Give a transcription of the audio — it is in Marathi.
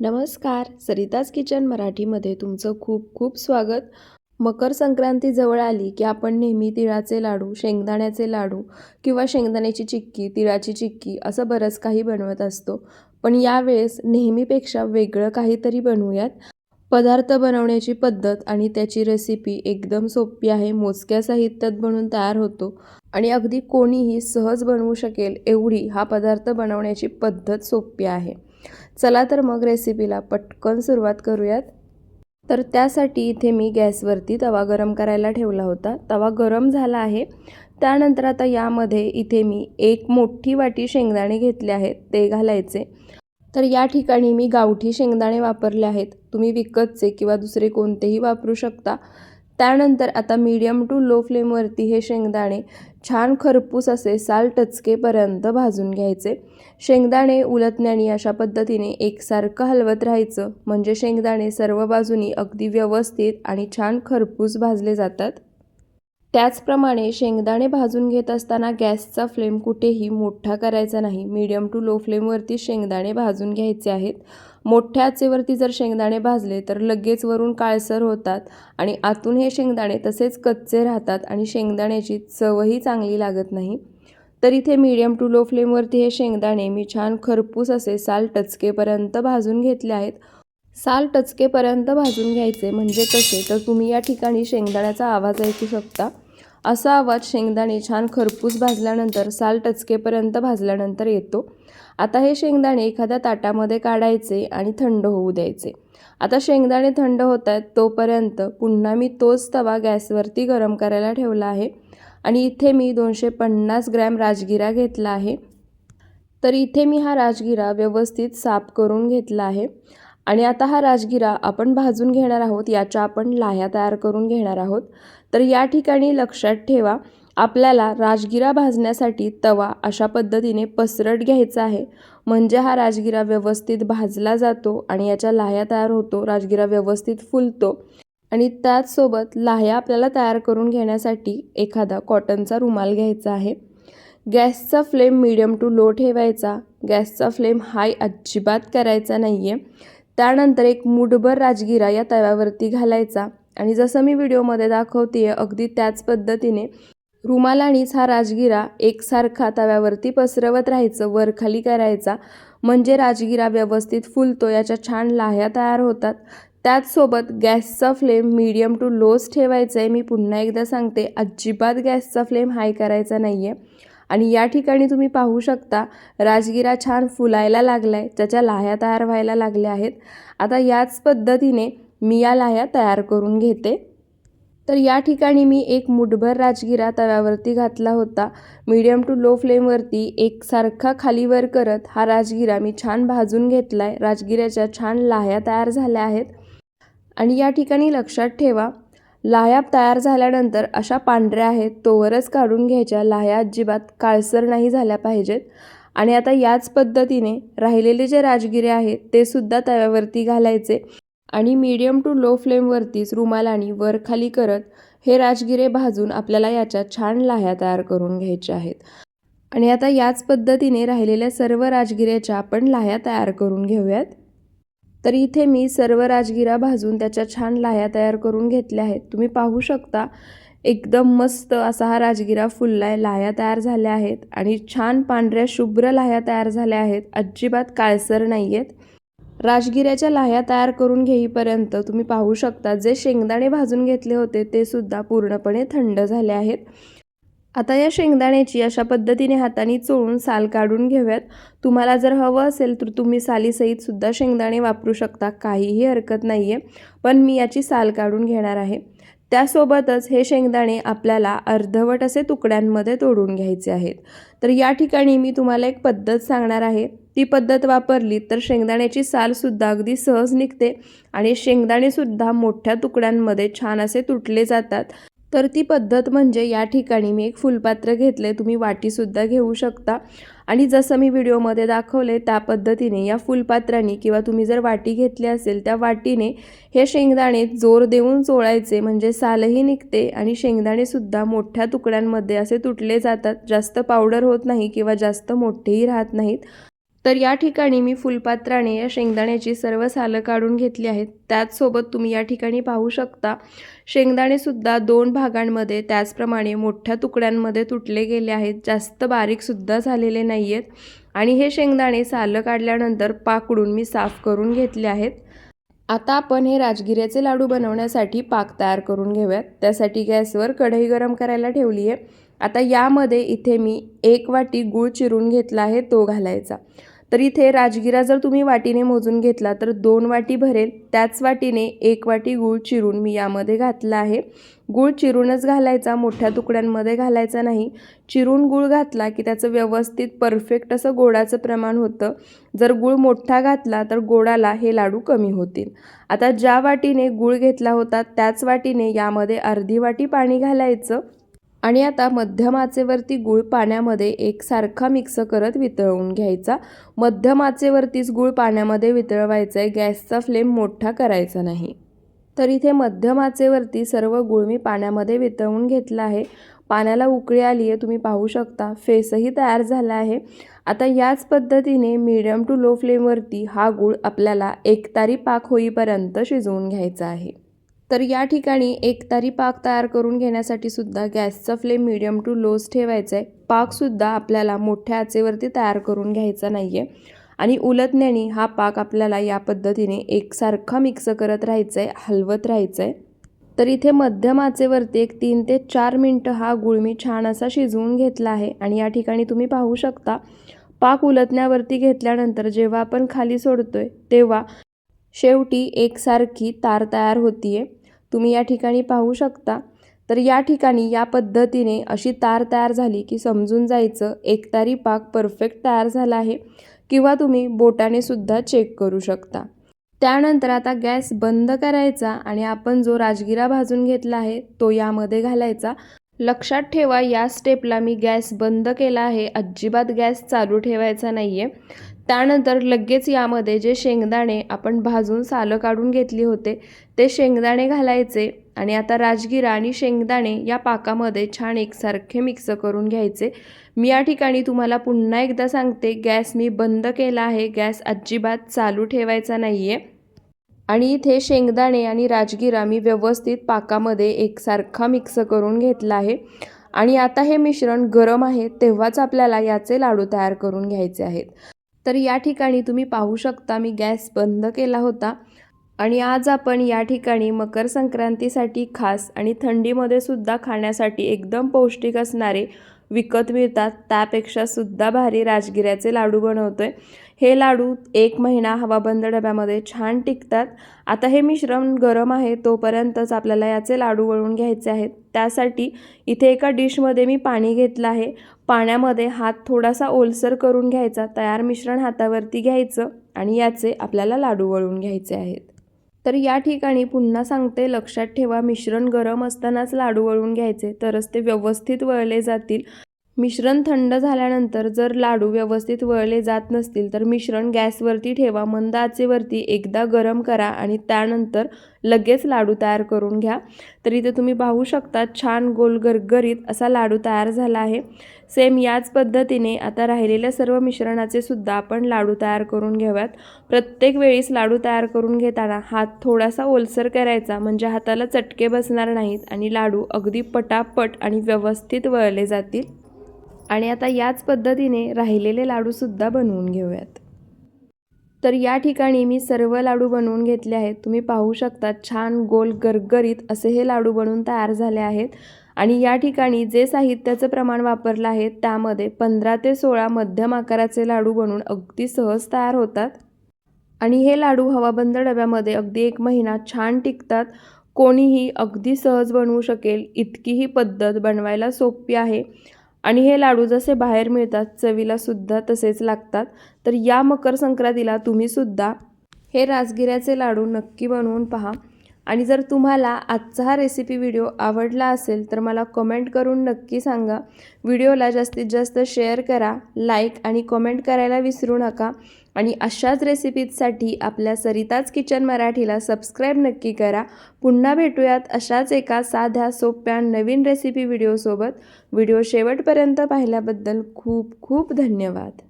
नमस्कार. सरिताज किचन मराठीमध्ये तुमचं खूप खूप स्वागत. मकर संक्रांती जवळ आली की आपण नेहमी तिळाचे लाडू शेंगदाण्याचे लाडू किंवा शेंगदाण्याची चिक्की तिळाची चिक्की असं बरंच काही बनवत असतो. पण यावेळेस नेहमीपेक्षा वेगळं काहीतरी बनवूयात. पदार्थ बनवण्याची पद्धत आणि त्याची रेसिपी एकदम सोपी आहे मोजक्या साहित्यात बनवून तयार होतो. आणि अगदी कोणीही सहज बनवू शकेल एवढी हा पदार्थ बनवण्याची पद्धत सोपी आहे. चला तर मग रेसिपीला पटकन सुरुवात करूयात. तर त्यासाठी इथे मी गॅसवरती तवा गरम करायला ठेवला होता. तवा गरम झाला आहे. त्यानंतर आता यामध्ये इथे मी एक मोठी वाटी शेंगदाणे घेतले आहेत. ते घालायचे. तर या ठिकाणी मी गावठी शेंगदाणे वापरले आहेत. तुम्ही विकतचे किंवा दुसरे कोणतेही वापरू शकता. त्यानंतर आता मीडियम टू लो फ्लेमवरती हे शेंगदाणे छान खरपूस असे साल टचकेपर्यंत भाजून घ्यायचे. शेंगदाणे उलटण्याने अशा पद्धतीने एकसारखं हलवत राहायचं. म्हणजे शेंगदाणे सर्व बाजूनी अगदी व्यवस्थित आणि छान खरपूस भाजले जातात. त्याचप्रमाणे शेंगदाणे भाजून घेत असताना गॅसचा फ्लेम कुठेही मोठा करायचा नाही. मीडियम टू लो फ्लेमवरती शेंगदाणे भाजून घ्यायचे आहेत. मोठ्या आचेवरती जर शेंगदाणे भाजले तर लगेच वरून काळसर होतात आणि आतून हे शेंगदाणे तसेच कच्चे राहतात आणि शेंगदाण्याची चवही चांगली लागत नाही. तर इथे मीडियम टू लो फ्लेमवरती हे शेंगदाणे मी छान खरपूस असे साल टचकेपर्यंत भाजून घेतले आहेत. साल टचकेपर्यंत भाजून घ्यायचे म्हणजे कसे? तर तुम्ही या ठिकाणी शेंगदाण्याचा आवाज ऐकू शकता. असा आवाज शेंगदाणे छान खरपूस भाजल्यानंतर साल टचकेपर्यंत भाजल्यानंतर येतो. आता हे शेंगदाणे एखाद्या ताटामध्ये काढायचे आणि थंड होऊ द्यायचे. आता शेंगदाणे थंड होत आहेत तोपर्यंत पुन्हा मी तोच तवा गॅसवरती गरम करायला ठेवला आहे. आणि इथे मी दोनशे पन्नास ग्रॅम राजगिरा घेतला आहे. तर इथे मी हा राजगिरा व्यवस्थित साफ करून घेतला आहे. आणि आता हा राजगिरा आपण भाजून घेणार आहोत याच्या आपण लाह्या तयार करून घेणार आहोत. तर या ठिकाणी लक्षात ठेवा आपल्याला राजगिरा भाजण्यासाठी तवा अशा पद्धतीने पसरट घ्यायचा आहे. म्हणजे हा राजगिरा व्यवस्थित भाजला जातो आणि याच्या लाह्या तयार होतो राजगिरा व्यवस्थित फुलतो. आणि त्याचसोबत लाह्या आपल्याला तयार करून घेण्यासाठी एखादा कॉटनचा रुमाल घ्यायचा आहे. गॅसचा फ्लेम मिडियम टू लो ठेवायचा. गॅसचा फ्लेम हाय अजिबात करायचा नाही आहे त्यानंतर एक मुठभर राजगिरा या तव्यावरती घालायचा. आणि जसं मी व्हिडिओमध्ये दाखवते आहे अगदी त्याच पद्धतीने रुमालानीच हा राजगिरा एकसारखा तव्यावरती पसरवत राहायचं वरखाली करायचा. म्हणजे राजगिरा व्यवस्थित फुलतो याच्या छान लाह्या तयार होतात. त्याचसोबत गॅसचा फ्लेम मीडियम टू लोच ठेवायचा आहे मी पुन्हा एकदा सांगते अजिबात गॅसचा फ्लेम हाय करायचा नाही आहे आणि या ठिकाणी तुम्ही पाहू शकता राजगिरा छान फुलायला लागला आहे त्याच्या लाह्या तयार व्हायला लागल्या आहेत. आता याच पद्धतीने मी या लाह्या तयार करून घेते. तर या ठिकाणी मी एक मुठभर राजगिरा तव्यावरती घातला होता. मीडियम टू लो फ्लेमवरती एकसारखा खालीवर करत हा राजगिरा मी छान भाजून घेतला आहे राजगिऱ्याच्या छान लाह्या तयार झाल्या आहेत. आणि या ठिकाणी लक्षात ठेवा लाह्या तयार झाल्यानंतर अशा पांढऱ्या आहेत तोवरच काढून घ्यायच्या. लाह्या अजिबात काळसर नाही झाल्या पाहिजेत. आणि आता याच पद्धतीने राहिलेले जे राजगिरे आहेत ते सुद्धा तव्यावरती घालायचे. आणि मीडियम टू लो फ्लेमवरतीच रुमालाने वर खाली करत हे राजगिरे भाजून आपल्याला याच्या छान लाह्या तयार करून घ्यायच्या आहेत. आणि आता याच पद्धतीने राहिलेल्या सर्व राजगिऱ्याच्या आपण लाह्या तयार करून घेऊयात. तर इथे मी सर्व राजगिरा भाजून त्याच्या छान लाह्या तयार करून घेतल्या आहेत. तुम्ही पाहू शकता एकदम मस्त असा हा राजगिरा फुलला आहे लाह्या तयार झाल्या आहेत. आणि छान पांढऱ्या शुभ्र लाह्या तयार झाल्या आहेत. अजिबात काळसर नाही आहेत राजगिऱ्याच्या लाह्या तयार करून घेईपर्यंत तुम्ही पाहू शकता जे शेंगदाणे भाजून घेतले होते ते सुद्धा पूर्णपणे थंड झाले आहेत. आता या शेंगदाण्याची अशा पद्धतीने हाताने चोळून साल काढून घेऊयात. तुम्हाला जर हवं असेल तर तुम्ही सालीसहितसुद्धा शेंगदाणे वापरू शकता काहीही हरकत नाही आहे पण मी याची साल काढून घेणार आहे. त्यासोबतच हे शेंगदाणे आपल्याला अर्धवट असे तुकड्यांमध्ये तोडून घ्यायचे आहेत. तर या ठिकाणी मी तुम्हाला एक पद्धत सांगणार आहे. ती पद्धत वापरली तर शेंगदाण्याची सालसुद्धा अगदी सहज निघते आणि शेंगदाणेसुद्धा मोठ्या तुकड्यांमध्ये छान असे तुटले जातात. तर ती पद्धत म्हणजे या ठिकाणी मी एक फुलपात्र घेतले तुम्ही वाटीसुद्धा घेऊ शकता. आणि जसं मी व्हिडिओमध्ये दाखवले त्या पद्धतीने या फुलपात्राने किंवा तुम्ही जर वाटी घेतली असेल त्या वाटीने हे शेंगदाणे जोर देऊन चोळायचे म्हणजे सालही निघते आणि शेंगदाणेसुद्धा मोठ्या तुकड्यांमध्ये असे तुटले जातात. जास्त पावडर होत नाही किंवा जास्त मोठेही राहत नाहीत. तर या ठिकाणी मी फुलपात्राने या शेंगदाण्याची सर्व सालं काढून घेतली आहेत. त्याचसोबत तुम्ही या ठिकाणी पाहू शकता शेंगदाणेसुद्धा दोन भागांमध्ये त्याचप्रमाणे मोठ्या तुकड्यांमध्ये तुटले गेले आहेत. जास्त बारीकसुद्धा झालेले नाही आहेत आणि हे शेंगदाणे सालं काढल्यानंतर पाकडून मी साफ करून घेतले आहेत. आता आपण हे राजगिऱ्याचे लाडू बनवण्यासाठी पाक तयार करून घेऊयात. त्यासाठी गॅसवर कढई गरम करायला ठेवली आहे आता यामध्ये इथे मी एक वाटी गूळ चिरून घेतला आहे तो घालायचा. तर इथे राजगिरा जर तुम्ही वाटीने मोजून घेतला तर दोन वाटी भरेल. त्याच वाटीने एक वाटी गूळ चिरून मी यामध्ये घातला आहे. गूळ चिरूनच घालायचा मोठ्या तुकड्यांमध्ये घालायचा नाही. चिरून गूळ घातला की त्याचं व्यवस्थित परफेक्ट असं गोडाचं प्रमाण होतं. जर गूळ मोठा घातला तर गोडाला हे लाडू कमी होतील. आता ज्या वाटीने गूळ घेतला होता त्याच वाटीने यामध्ये अर्धी वाटी पाणी घालायचं. आणि आता मध्यम आचेवरती गूळ पाण्यामध्ये एकसारखा मिक्स करत वितळवून घ्यायचा. मध्यम आचेवरतीच गूळ पाण्यामध्ये वितळवायचा आहे गॅसचा फ्लेम मोठा करायचा नाही. तर इथे मध्यम आचेवरती सर्व गूळ मी पाण्यामध्ये वितळवून घेतला आहे. पाण्याला उकळी आली आहे तुम्ही पाहू शकता. फेसही तयार झाला आहे. आता याच पद्धतीने मीडियम टू लो फ्लेमवरती हा गूळ आपल्याला एकतारी पाक होईपर्यंत शिजवून घ्यायचा आहे. तर या ठिकाणी एकतारी पाक तयार करून घेण्यासाठी सुद्धा गॅसचा फ्लेम मिडियम टू लोज ठेवायचा आहे पाकसुद्धा आपल्याला मोठ्या आचेवरती तयार करून घ्यायचा नाही आहे आणि उलटण्याने हा पाक आपल्याला या पद्धतीने एकसारखा मिक्स करत राहायचं आहे हलवत राहायचं आहे तर इथे मध्यम आचेवरती एक तीन ते चार मिनटं हा गुळमी छान असा शिजवून घेतला आहे. आणि या ठिकाणी तुम्ही पाहू शकता पाक उलटण्यावरती घेतल्यानंतर जेव्हा आपण खाली सोडतोय तेव्हा शेवटी एकसारखी तार तयार होतीये. तुम्ही या ठिकाणी पाहू शकता. तर या ठिकाणी या पद्धतीने अशी तार तयार झाली की समजून जायचं एकतारी पाक परफेक्ट तयार झाला आहे किंवा तुम्ही बोटाने सुद्धा चेक करू शकता. त्यानंतर आता गॅस बंद करायचा आणि आपण जो राजगिरा भाजून घेतला आहे तो यामध्ये घालायचा. लक्षात ठेवा या स्टेपला मी गॅस बंद केला आहे. अजिबात गॅस चालू ठेवायचा नाही आहे त्यानंतर लगेच यामध्ये जे शेंगदाणे आपण भाजून सालं काढून घेतली होते ते शेंगदाणे घालायचे आणि आता राजगिरा आणि शेंगदाणे या पाकामध्ये छान एकसारखे मिक्स करून घ्यायचे. मी या ठिकाणी तुम्हाला पुन्हा एकदा सांगते गॅस मी बंद केला आहे गॅस अजिबात चालू ठेवायचा नाही आहे आणि इथे शेंगदाणे आणि राजगिरा मी व्यवस्थित पाकामध्ये एकसारखा मिक्स करून घेतला आहे. आणि आता हे मिश्रण गरम आहे तेव्हाच आपल्याला याचे लाडू तयार करून घ्यायचे आहेत. तर या ठिकाणी तुम्ही पाहू शकता मी गॅस बंद केला होता. आणि आज आपण या ठिकाणी मकर संक्रांतीसाठी खास आणि थंडीमध्ये सुद्धा खाण्यासाठी एकदम पौष्टिक असणारे विकत मिळतात. त्यापेक्षा सुद्धा भारी राजगिऱ्याचे लाडू बनवतोय. हे लाडू एक महिना हवाबंद डब्यामध्ये छान टिकतात. आता हे मिश्रण गरम आहे तोपर्यंतच आपल्याला याचे लाडू वळून घ्यायचे आहेत. त्यासाठी इथे एका डिशमध्ये मी पाणी घेतलं आहे. पाण्यामध्ये हात थोडासा ओलसर करून घ्यायचा तयार मिश्रण हातावरती घ्यायचं आणि याचे आपल्याला लाडू वळून घ्यायचे आहेत. तर या ठिकाणी पुन्हा सांगते लक्षात ठेवा मिश्रण गरम असतानाच लाडू वळून घ्यायचे तरच ते व्यवस्थित वळले जातील. मिश्रण थंड झाल्यानंतर जर लाडू व्यवस्थित वळले जात नसतील तर मिश्रण गॅसवरती ठेवा मंद आचेवरती एकदा गरम करा आणि त्यानंतर लगेच लाडू तयार करून घ्या. तर इथे तुम्ही पाहू शकता छान गोल गरगरीत असा लाडू तयार झाला आहे. सेम याच पद्धतीने आता राहिलेल्या सर्व मिश्रणाचे सुद्धा आपण लाडू तयार करून घ्याव्यात प्रत्येक वेळीस लाडू तयार करून घेताना हात थोडासा ओलसर करायचा म्हणजे हाताला चटके बसणार नाहीत आणि लाडू अगदी पटापट आणि व्यवस्थित वळले जातील. आणि आता याच पद्धतीने राहिलेले लाडूसुद्धा बनवून घेऊयात. तर या ठिकाणी मी सर्व लाडू बनवून घेतले आहेत. तुम्ही पाहू शकता छान गोल गरगरीत असे हे लाडू बनवून तयार झाले आहेत. आणि या ठिकाणी जे साहित्याचं प्रमाण वापरलं आहे त्यामध्ये पंधरा ते सोळा मध्यम आकाराचे लाडू बनवून अगदी सहज तयार होतात. आणि हे लाडू हवाबंद डब्यामध्ये अगदी एक महिना छान टिकतात. कोणीही अगदी सहज बनवू शकेल इतकी ही पद्धत बनवायला सोपी आहे. आणि हे लाडू जसे बाहेर मिळतात चवीला सुद्धा तसेच लागतात. तर या मकर संक्रांतीला तुम्हीसुद्धा हे राजगिऱ्याचे लाडू नक्की बनवून पहा. आणि जर तुम्हाला आजचा हा रेसिपी व्हिडिओ आवडला असेल तर मला कमेंट करून नक्की सांगा. व्हिडिओला जास्तीत जास्त शेअर करा लाईक आणि कमेंट करायला विसरू नका. आणि अशाच रेसिपीजसाठी आपल्या सरिताज किचन मराठीला सबस्क्राईब नक्की करा. पुन्हा भेटूयात अशाच एका साध्या सोप्या नवीन रेसिपी व्हिडिओसोबत व्हिडिओ शेवटपर्यंत पाहिल्याबद्दल खूप खूप धन्यवाद.